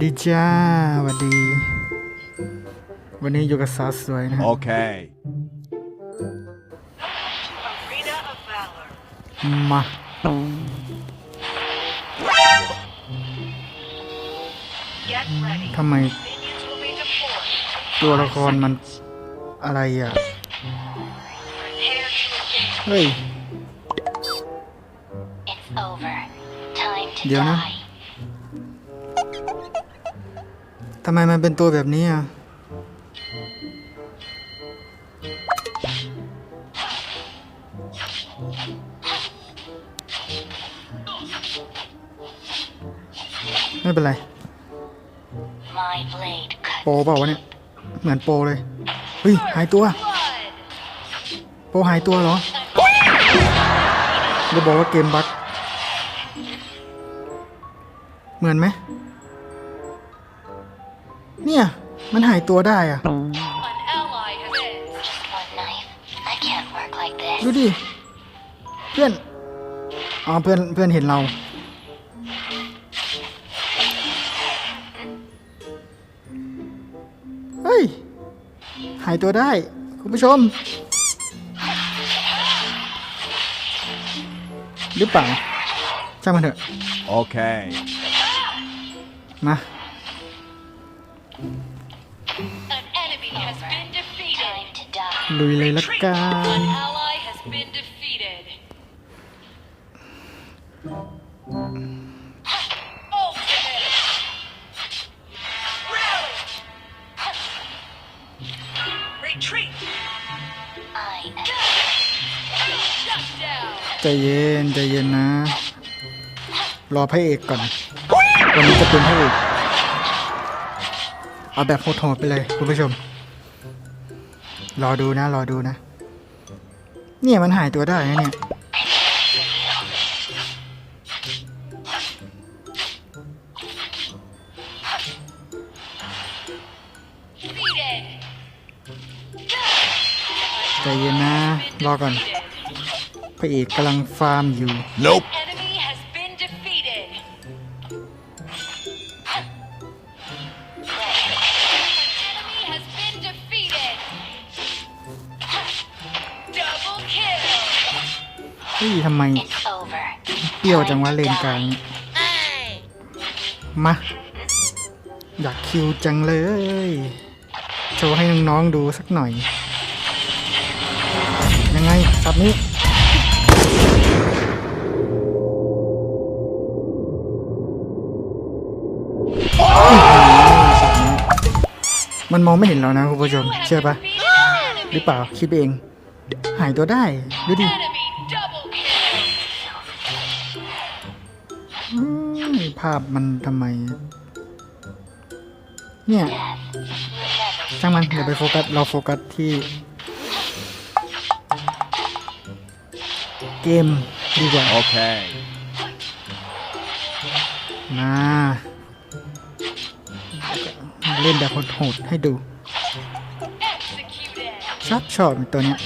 ดีจ้าสวัสดี วันนี้อยู่กับสาวสวยนะฮะ Okay. Arena of Valor. มา Get ready. ทำไม Minions will be deployed. ตัวละครมันอะไรอะ Prepare to engage. เฮ้ย It's over. Time to Diyo na. ทำไมมันเป็นตัวแบบนี้อะ ไม่เป็นไร My blade โปร cuts เปล่าวะเนี่ย เหมือนโปรเลย เฮ้ย หายตัว โปรหายตัวเหรอจะบอกว่าเกมบั๊กเหมือนไหม เนี่ย มันหายตัวได้อะ An ally has been. just one knife. I can't work like this. ดูดิ เพื่อน อ๋อ เพื่อน เพื่อนเห็นเรา เฮ้ย หายตัวได้ คุณผู้ชม หรือเปล่าช่างมันเถอะ Okay. มา An enemy has been defeated. Time to die. ลุยเลยละกัน An ally has been defeated. Ultimate. Rally. Retreat. I am Shut down. ใจเย็นใจเย็นนะ รอพระเอกก่อน วันนี้จะเป็นพระเอก เอาแบบโหดๆไปเลยคุณผู้ชม รอดูนะ รอดูนะ เนี่ยมันหายตัวได้นะเนี่ย ใจเย็นนะ รอก่อนพระเอกกำลังฟาร์มอยู่ Nope. Enemy has been defeated. Double kill. เฮ้ยทำไม It's over. เปรี้ยวจังวะเลนกลางมา อยากคิวจังเลย โชว์ให้น้องๆดูสักหน่อย ยังไงสับนี้ มันมองไม่เห็นเรานะคุณผู้ชม You have เชื่อปะ defeated an enemy. หรือเปล่าคิดเอง หายตัวได้ ดูดิ Enemy double kill. อืมภาพมันทำไม เนี่ยช่างมันเดี๋ยวไปโฟกัส เราโฟกัสที่ เกมดีกว่า Okay. มา เล่นแบบโหดๆให้ดูชอบชอบตัวเนี้ย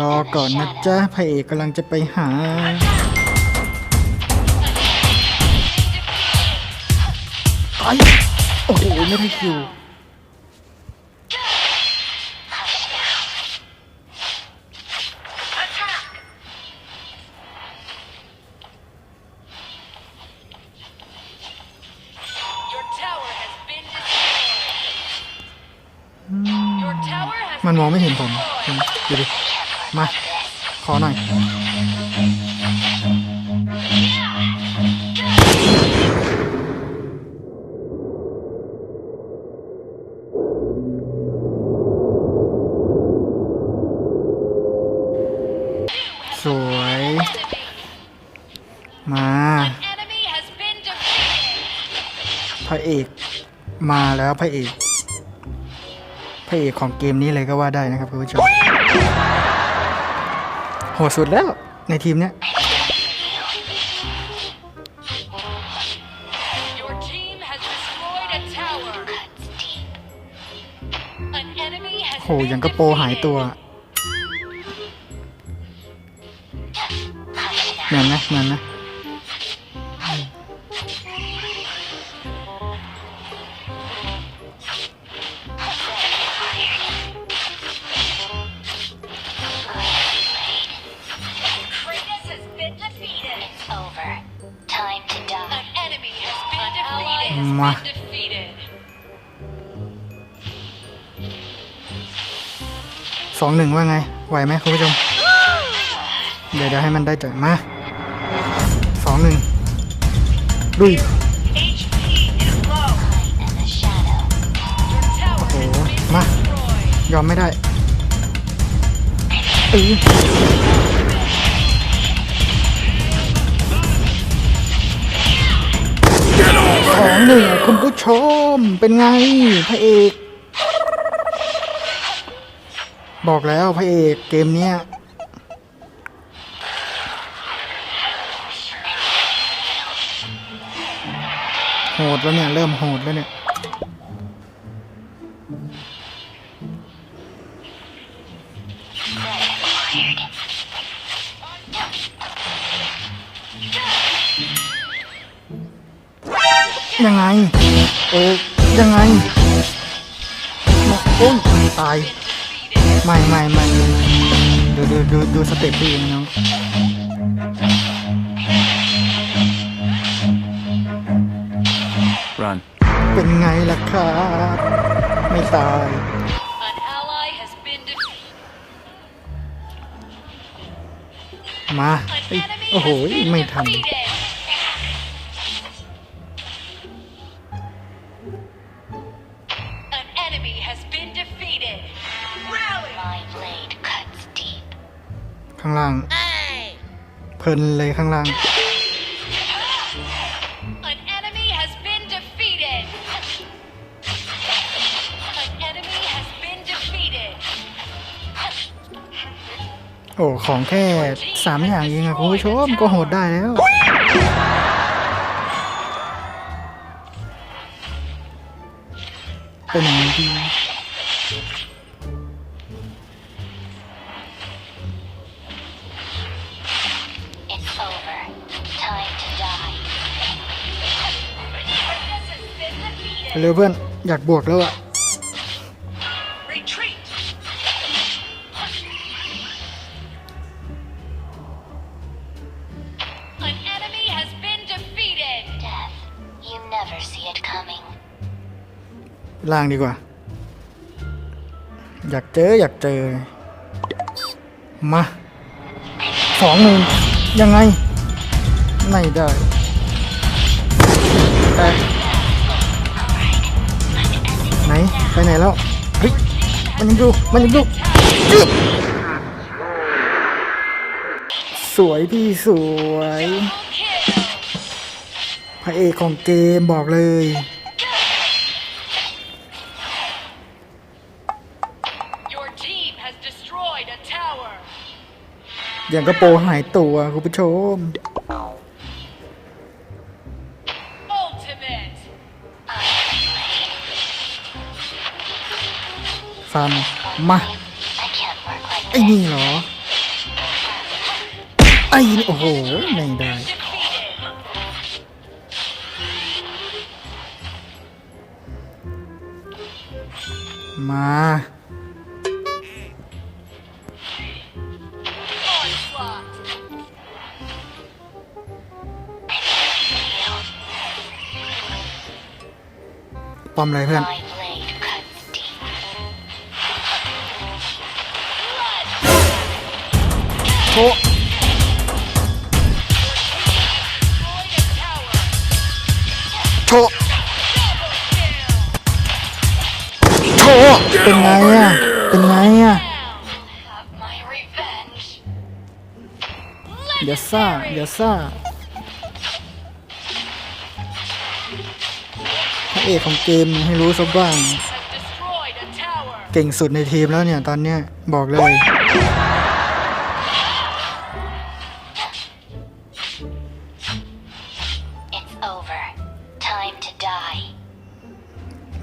รอก่อนนะจ๊ะพระเอกกำลังจะไปหาไปโอ้โห ไม่ได้คิว มันมองไม่เห็นผมดูดิ มา ขอหน่อย สวย มา พระเอก มาแล้วพระเอก พระเอกของเกมนี้เลยก็ว่าได้นะครับคุณผู้ชมโหดสุดแล้วในทีมเนี้ย Your team has destroyed a tower. Cuts deep. An enemy has โหยังกระโปรงหายตัวเหมือนไหมเหมือนไห มาสองหนึ่งว่าไง ไหวไหมคุณผู้ชม เดี๋ยวเดี๋ยวให้มันได้จ่อยมาสองหนึ่งดุยโอ้โห มายอมไม่ได้เออ สองหนึ่งคุณผู้ชมเป็นไงพระเอก บอกแล้วพระเอกเกมเนี้ยโหดแล้วเนี่ย เริ่มโหดแล้วเนี่ย ยังไงโอ้ยังไงมาโอ้ยตาย ไม่ไม่ไม่ดูดูดูดูสเต็ปดีน้อง Run. เป็นไงล่ะครับ ไม่ตาย An ally has been defeated. มา An เอ้ย enemy โอ้โห has been ไม่ทันางล่าง เพลินเลยข้างล่าง An enemy has been defeated. An enemy has been defeated. โอ้ ของแค่สามอย่างเองอะคุณผู้ชมก็โหดได้แล้วเป็นอย่างนี้ดี เร็วเพื่อน อยากบวกแล้วอะ Retreat! An enemy has been defeated. Death. You never see it coming. ล่างดีกว่า อยากเจออยากเจอ มาสองหนึ่งยังไง ไม่ได้แต่ ไหนไปไหนแล้ว เฮ้ย มันยังอยู่ มันยังอยู่จึ๊บสวยพี่สวย Double kill. พระเอกของเกมบอกเลย Your team has destroyed a tower. อย่างกระโปรงหายตัวคุณผู้ชม ฟันมาไอ้นี่เหรอ ไอ้นี่โอ้โห ไม่ได้มา Onslaught. ปอมเลยเพื่อน โชะ Destroyed a tower. โชโชเป็นไงอะ เป็นไงอะ Now. Have my revenge. อย่าซ่าอย่าซ่าพระเอกของเกมให้รู้สักบ้าง เก่งสุดในทีมแล้วเนี่ย ตอนเนี้ย บอกเลย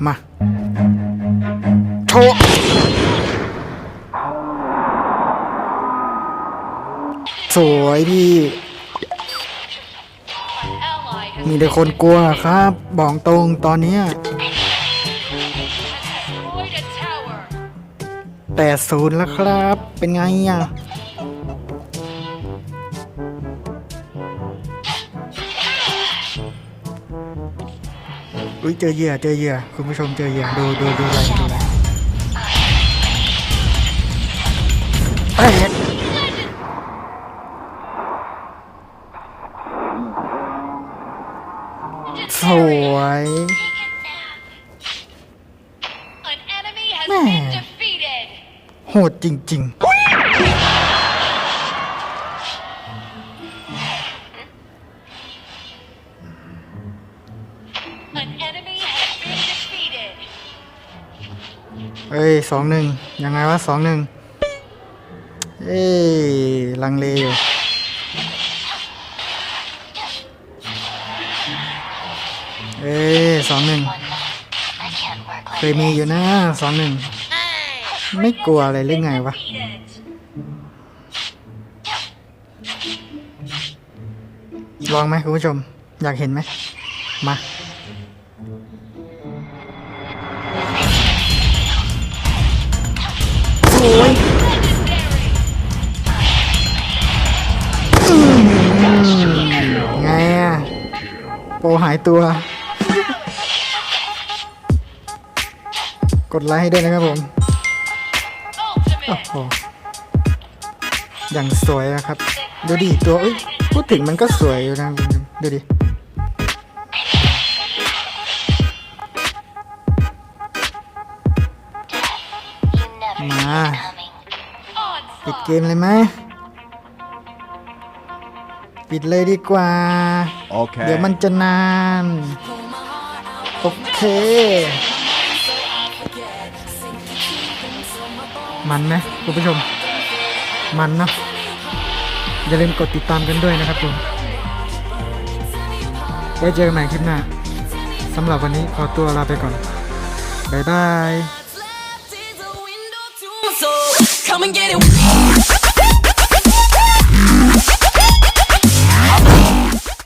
มา โชว์ สวยพี่ มีแต่คนกลัวครับ บอกตรงตอนนี้แต่ศูนย์แล้วครับ เป็นไงอะ อุ้ยเจอเหยื่อเจอเหยื่อคุณผู้ชมเจอเหยื่อดูดูดูอะไรดูอะไรเอ้ยสวย An enemy has Man. been defeated. โหดจริง An เอ้ยสองหนึ่งยังไงวะสองหนึ่งเอ้ยลังเลอยู่เอ้ยสองหนึ่งเคยมีอยู่นะสองหนึ่งไม่กลัวอะไรหรือไงวะลองไหมคุณผู้ชม อยากเห็นไหมมา ปรหายตัว กดไลค์ให้ด้วยนะครับผมโอ้ Ultimate. โหอย่างสวยอะครับ ดูดิตัวเอ้ยพูดถึงมันก็สวยอยู่นะคุณผู้ชมดูดิ You never see Ma. it coming. ปิด Onslaught. เกมเลยไหม ปิดเลยดีกว่า Okay. เดี๋ยวมันจะนาน โอเค มันไหมคุณผู้ชม มันเนอะอย่าลืมกดติดตามกันด้วยนะครับผมไว้เจอกันใหม่คลิปหน้าสำหรับวันนี้ขอตัวลาไปก่อน บ๊ายบาย left is a window to my soul. Come and get it.